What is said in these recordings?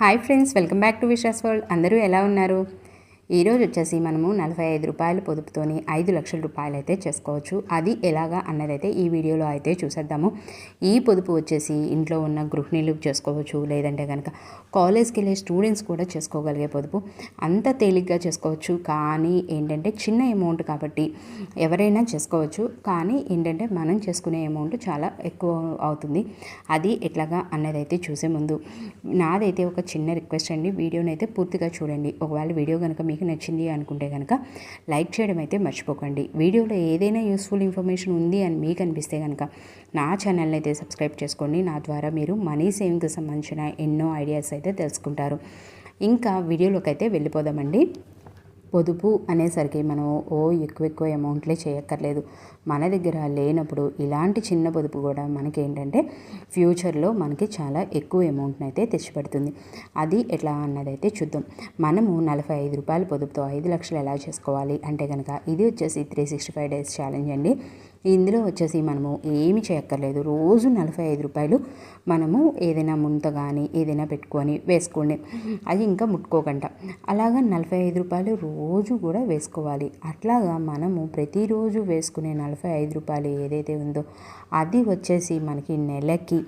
Hi friends welcome back to Vishas world. అందరూ ఎలా ఉన్నారు? ఈరోజు వచ్చేసి మనము నలభై ఐదు రూపాయల పొదుపుతోని ఐదు లక్షల రూపాయలు అయితే చేసుకోవచ్చు. అది ఎలాగా అన్నదైతే ఈ వీడియోలో అయితే చూసేద్దాము. ఈ పొదుపు వచ్చేసి ఇంట్లో ఉన్న గృహిణీలు చేసుకోవచ్చు లేదంటే కనుక కాలేజ్కి వెళ్ళే స్టూడెంట్స్ కూడా చేసుకోగలిగే పొదుపు. అంత తేలిగ్గా చేసుకోవచ్చు. కానీ ఏంటంటే చిన్న అమౌంట్ కాబట్టి ఎవరైనా చేసుకోవచ్చు. కానీ ఏంటంటే మనం చేసుకునే అమౌంట్ చాలా ఎక్కువ అవుతుంది. అది ఎట్లాగా అన్నదైతే చూసే ముందు. నాదైతే ఒక చిన్న రిక్వెస్ట్ అండి. వీడియోని అయితే పూర్తిగా చూడండి. ఒకవేళ వీడియో కనుక మీకు నచ్చింది అనుకుంటే కనుక లైక్ చేయడం అయితే మర్చిపోకండి. వీడియోలో ఏదైనా యూస్ఫుల్ ఇన్ఫర్మేషన్ ఉంది అని మీకు అనిపిస్తే కనుక నా ఛానల్ని అయితే సబ్స్క్రైబ్ చేసుకోండి. నా ద్వారా మీరు మనీ సేవింగ్కి సంబంధించిన ఎన్నో ఐడియాస్ అయితే తెలుసుకుంటారు. ఇంకా వీడియోలోకి అయితే వెళ్ళిపోదామండి. పొదుపు అనేసరికి మనం ఓ ఎక్కువ ఎక్కువ అమౌంట్లే చేయక్కర్లేదు. మన దగ్గర లేనప్పుడు ఇలాంటి చిన్న పొదుపు కూడా మనకి ఏంటంటే ఫ్యూచర్లో మనకి చాలా ఎక్కువ అమౌంట్ని అయితే తెచ్చిపెడుతుంది. అది ఎట్లా అన్నదైతే చూద్దాం. మనము నలభై ఐదు రూపాయల పొదుపుతో ఐదు లక్షలు ఎలా చేసుకోవాలి? అంటే కనుక ఇది వచ్చేసి three sixty five days challenge అండి. ఇందులో వచ్చేసి మనము ఏమి చేయక్కర్లేదు. రోజు నలభై ఐదు రూపాయలు మనము ఏదైనా ముంత కానీ ఏదైనా పెట్టుకొని వేసుకోండి. అది ఇంకా ముట్టుకోకుండా అలాగా నలభై ఐదు రూపాయలు రోజు కూడా వేసుకోవాలి. అట్లాగా మనము ప్రతిరోజు వేసుకునే నలభై ఐదు రూపాయలు ఏదైతే ఉందో అది వచ్చేసి మనకి నెలకి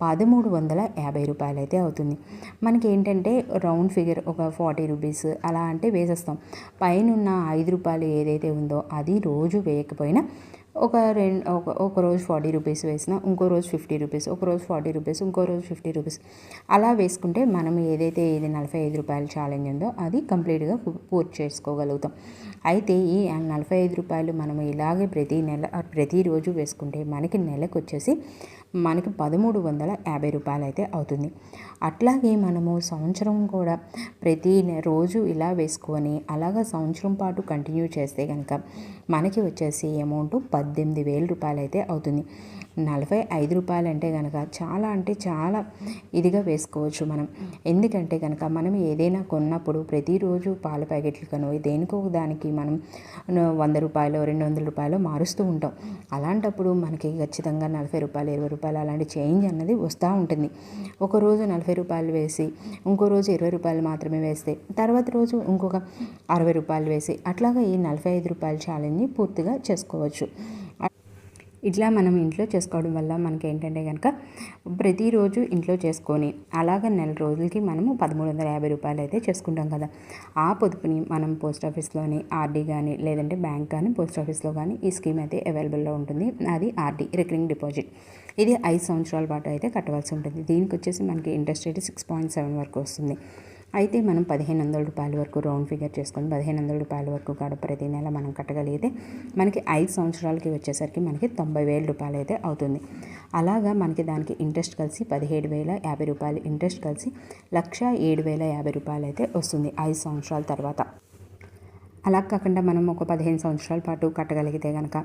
పదమూడు వందల యాభై రూపాయలు అయితే అవుతుంది. మనకి ఏంటంటే రౌండ్ ఫిగర్ ఒక ఫార్టీ రూపీస్ అలా అంటే వేసేస్తాం. పైన ఉన్న ఐదు రూపాయలు ఏదైతే ఉందో అది రోజు వేయకపోయినా ఒక రెండు ఒక ఒక రోజు ఫార్టీ రూపీస్ వేసిన ఇంకో రోజు ఫిఫ్టీ రూపీస్ ఒక రోజు ఫార్టీ రూపీస్ ఇంకో రోజు ఫిఫ్టీ రూపీస్. అలా వేసుకుంటే మనం ఏదైతే ఇది నలభై ఐదు రూపాయల ఛాలెంజ్ ఉందో అది కంప్లీట్గా పూర్తి చేసుకోగలుగుతాం. అయితే ఈ నలభై ఐదు రూపాయలు మనం ఇలాగే ప్రతి నెల ప్రతిరోజు వేసుకుంటే మనకి నెలకు వచ్చేసి మనకి పదమూడు వందల యాభై రూపాయలు అయితే అవుతుంది. అట్లాగే మనము సంవత్సరం కూడా ప్రతి రోజు ఇలా వేసుకొని అలాగ సంవత్సరం పాటు కంటిన్యూ చేస్తే కనుక మనకి వచ్చేసి అమౌంట్ పద్దెనిమిది వేల రూపాయలు అయితే అవుతుంది. నలభై ఐదు రూపాయలు అంటే కనుక చాలా అంటే చాలా ఇదిగా వేసుకోవచ్చు మనం. ఎందుకంటే కనుక మనం ఏదైనా కొన్నప్పుడు ప్రతిరోజు పాల ప్యాకెట్లు కను దేనికో దానికి మనం వంద రూపాయలు రెండు వందల రూపాయలు మారుస్తూ ఉంటాం. అలాంటప్పుడు మనకి ఖచ్చితంగా నలభై రూపాయలు ఇరవై రూపాయలు అలాంటి చేంజ్ అన్నది వస్తూ ఉంటుంది. ఒక రోజు నలభై రూపాయలు వేసి ఇంకో రోజు ఇరవై రూపాయలు మాత్రమే వేస్తే తర్వాత రోజు ఇంకొక అరవై రూపాయలు వేసి అట్లాగా ఈ నలభై ఐదు రూపాయల ఛాలెంజ్ని పూర్తిగా చేసుకోవచ్చు. ఇట్లా మనం ఇంట్లో చేసుకోవడం వల్ల మనకి ఏంటంటే కనుక ప్రతిరోజు ఇంట్లో చేసుకొని అలాగ నెల రోజులకి మనము పదమూడు వందల యాభై రూపాయలు అయితే చేసుకుంటాం కదా. ఆ పొదుపుని మనం పోస్ట్ ఆఫీస్లోని ఆర్డీ కానీ లేదంటే బ్యాంక్ కానీ పోస్ట్ ఆఫీస్లో కానీ ఈ స్కీమ్ అయితే అవైలబుల్లో ఉంటుంది. అది ఆర్డీ రికరింగ్ డిపాజిట్. ఇది ఐదు సంవత్సరాల పాటు అయితే కట్టవలసి ఉంటుంది. దీనికి వచ్చేసి మనకి interest rate six point seven వరకు వస్తుంది. అయితే మనం పదిహేను వందల రూపాయల వరకు రౌండ్ ఫిగర్ చేసుకొని పదిహేను వందల రూపాయల వరకు కూడా ప్రతి నెల మనం కట్టగలిగితే మనకి ఐదు సంవత్సరాలకి వచ్చేసరికి మనకి తొంభై వేల రూపాయలు అయితే అవుతుంది. అలాగా మనకి దానికి ఇంట్రెస్ట్ కలిసి పదిహేడు వేల యాభై రూపాయలు ఇంట్రెస్ట్ కలిసి లక్ష ఏడు వేల యాభై రూపాయలు అయితే వస్తుంది ఐదు సంవత్సరాల తర్వాత. అలా కాకుండా మనం ఒక పదిహేను సంవత్సరాల పాటు కట్టగలిగితే కనుక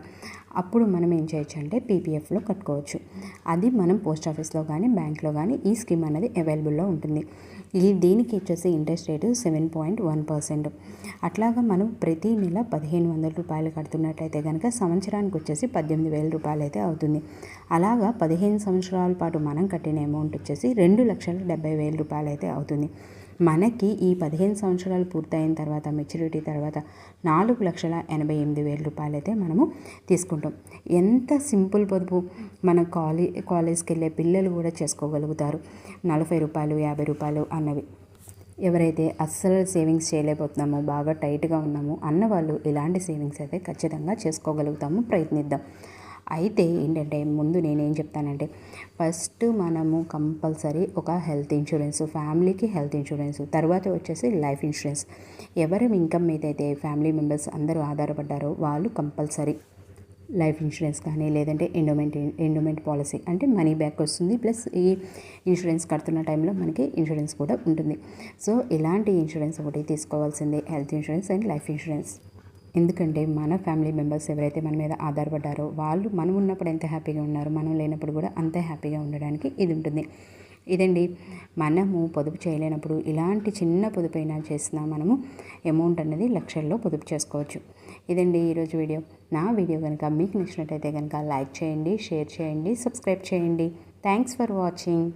అప్పుడు మనం ఏం చేయొచ్చు అంటే పీపీఎఫ్లో కట్టుకోవచ్చు. అది మనం పోస్ట్ ఆఫీస్లో కానీ బ్యాంక్లో కానీ ఈ స్కీమ్ అనేది అవైలబుల్లో ఉంటుంది. ఈ దీనికి వచ్చేసి interest rate seven point one percent. అట్లాగా మనం ప్రతి నెల పదిహేను వందల రూపాయలు కడుతున్నట్టయితే కనుక సంవత్సరానికి వచ్చేసి పద్దెనిమిది వేల రూపాయలు అయితే అవుతుంది. అలాగా పదిహేను సంవత్సరాల పాటు మనం కట్టిన అమౌంట్ వచ్చేసి రెండు లక్షల డెబ్బై వేల రూపాయలు అయితే అవుతుంది. మనకి ఈ పదిహేను సంవత్సరాలు పూర్తయిన తర్వాత మెచ్యూరిటీ తర్వాత నాలుగు లక్షల ఎనభై ఎనిమిది వేల రూపాయలు అయితే మనము తీసుకుంటాం. ఎంత సింపుల్ పొదుపు మన కాలే కాలేజ్కి వెళ్ళే పిల్లలు కూడా చేసుకోగలుగుతారు. నలభై రూపాయలు యాభై రూపాయలు అన్నవి. ఎవరైతే అస్సలు సేవింగ్స్ చేయలేకపోతున్నామో బాగా టైట్గా ఉన్నామో అన్న వాళ్ళు ఇలాంటి సేవింగ్స్ అయితే ఖచ్చితంగా చేసుకోగలుగుతాము ప్రయత్నిద్దాం. అయితే ఏంటంటే ముందు నేనేం చెప్తానంటే ఫస్ట్ మనము కంపల్సరీ ఒక హెల్త్ ఇన్సూరెన్స్ ఫ్యామిలీకి హెల్త్ ఇన్సూరెన్స్ తర్వాత వచ్చేసి లైఫ్ ఇన్సూరెన్స్ ఎవరి ఇన్కమ్ మీద అయితే ఫ్యామిలీ మెంబర్స్ అందరూ ఆధారపడ్డారో వాళ్ళు కంపల్సరీ లైఫ్ ఇన్సూరెన్స్ కానీ లేదంటే ఎండోమెంట్ ఎండోమెంట్ పాలసీ అంటే మనీ బ్యాక్ వస్తుంది. ప్లస్ ఈ ఇన్సూరెన్స్ కడుతున్న టైంలో మనకి ఇన్సూరెన్స్ కూడా ఉంటుంది. సో ఇలాంటి ఇన్సూరెన్స్ ఒకటి తీసుకోవాల్సిందే health insurance and life insurance ఎందుకంటే మన ఫ్యామిలీ మెంబర్స్ ఎవరైతే మన మీద ఆధారపడ్డారో వాళ్ళు మనం ఉన్నప్పుడు ఎంత హ్యాపీగా ఉన్నారో మనం లేనప్పుడు కూడా అంతే హ్యాపీగా ఉండడానికి ఇది ఉంటుంది. ఇదండి మనము పొదుపు చేయలేనప్పుడు ఇలాంటి చిన్న పొదుపు అయినా చేసినా మనము అమౌంట్ అనేది లక్షల్లో పొదుపు చేసుకోవచ్చు. ఇదండి ఈరోజు వీడియో. నా వీడియో కనుక మీకు నచ్చినట్టయితే కనుక లైక్ చేయండి షేర్ చేయండి సబ్స్క్రైబ్ చేయండి. Thanks for watching.